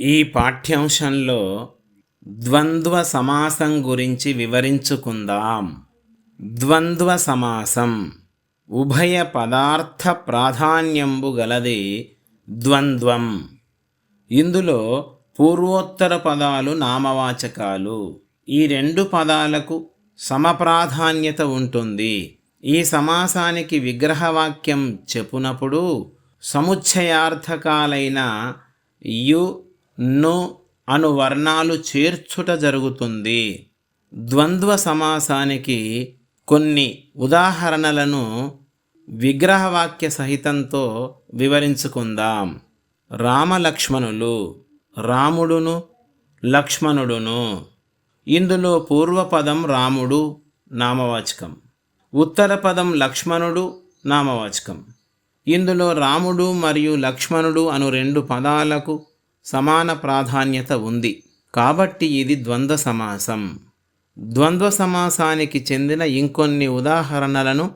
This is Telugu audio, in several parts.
ఈ పాఠ్యాంశంలో ద్వంద్వ సమాసం గురించి వివరించుకుందాం. ద్వంద్వ సమాసం ఉభయ పదార్థ ప్రాధాన్యంబు గలది ద్వంద్వం. ఇందులో పూర్వోత్తర పదాలు నామవాచకాలు. ఈ రెండు పదాలకు సమప్రాధాన్యత ఉంటుంది. ఈ సమాసానికి విగ్రహవాక్యం చెప్పునప్పుడు సముచ్చయార్థకాలైన యు ను అను వర్ణాలు చేర్చుట జరుగుతుంది. ద్వంద్వ సమాసానికి కొన్ని ఉదాహరణలను విగ్రహవాక్య సహితంతో వివరించుకుందాం. రామలక్ష్మణులు రాముడును లక్ష్మణుడును. ఇందులో పూర్వపదం రాముడు నామవాచకం. ఉత్తర పదం లక్ష్మణుడు నామవాచకం. ఇందులో రాముడు మరియు లక్ష్మణుడు అను రెండు పదాలకు సమాన ప్రాధాన్యత ఉంది. కాబట్టి ఇది ద్వంద్వ సమాసం. ద్వంద్వ సమాసానికి చెందిన ఇంకొన్ని ఉదాహరణలను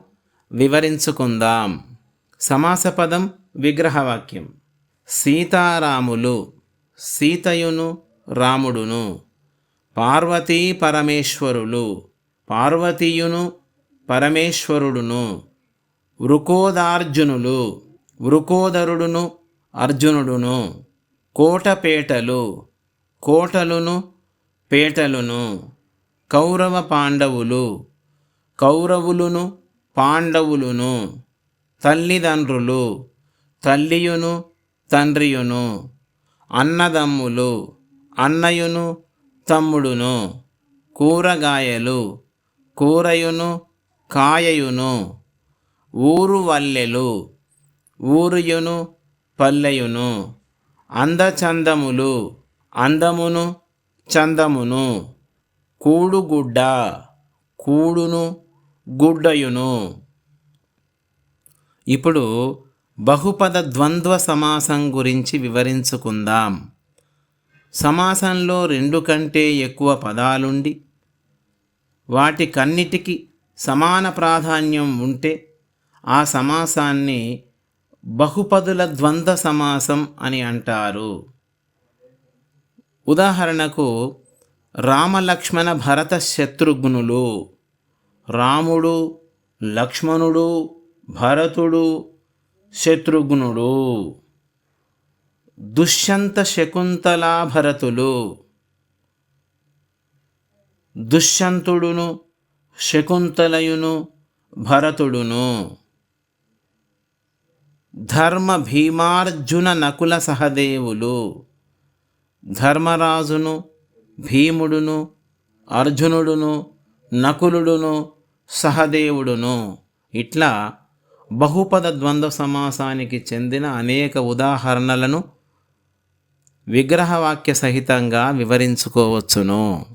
వివరించుకుందాం. సమాస పదం విగ్రహవాక్యం. సీతారాములు సీతయును రాముడును. పార్వతీ పరమేశ్వరులు పార్వతీయును పరమేశ్వరుడును. వృకోదార్జునులు వృకోదరుడును అర్జునుడును. కోటపేటలు కోటలును పేటలును కౌరవ పాండవులు కౌరవులును పాండవులును తల్లిదండ్రులు తల్లియును తండ్రియును అన్నదమ్ములు అన్నయును తమ్ముడును కూరగాయలు కూరయును కాయయును ఊరు వల్లెలు ఊరుయును పల్లెయును. అందచందములు అందమును చందమును కూడుగుడ్డ కూడును గుడ్డయును. ఇప్పుడు బహుపద ద్వంద్వ సమాసం గురించి వివరించుకుందాం. సమాసంలో రెండు కంటే ఎక్కువ పదాలుండి వాటికన్నిటికీ సమాన ప్రాధాన్యం ఉంటే ఆ సమాసాన్ని బహుపదుల ద్వంద్వ సమాసం అని అంటారు. ఉదాహరణకు రామలక్ష్మణ భరత శత్రుఘ్నులు రాముడు లక్ష్మణుడు భరతుడు శత్రుఘ్నుడు దుష్యంత శకుంతలా భరతులు దుష్యంతుడును శకుంతలయును భరతుడును. ధర్మ భీమార్జున నకుల సహదేవులు ధర్మరాజును భీముడును అర్జునుడును నకులుడును సహదేవుడును. ఇట్లా బహుపద ద్వంద్వ సమాసానికి చెందిన అనేక ఉదాహరణలను విగ్రహవాక్య సహితంగా వివరించుకోవచ్చును.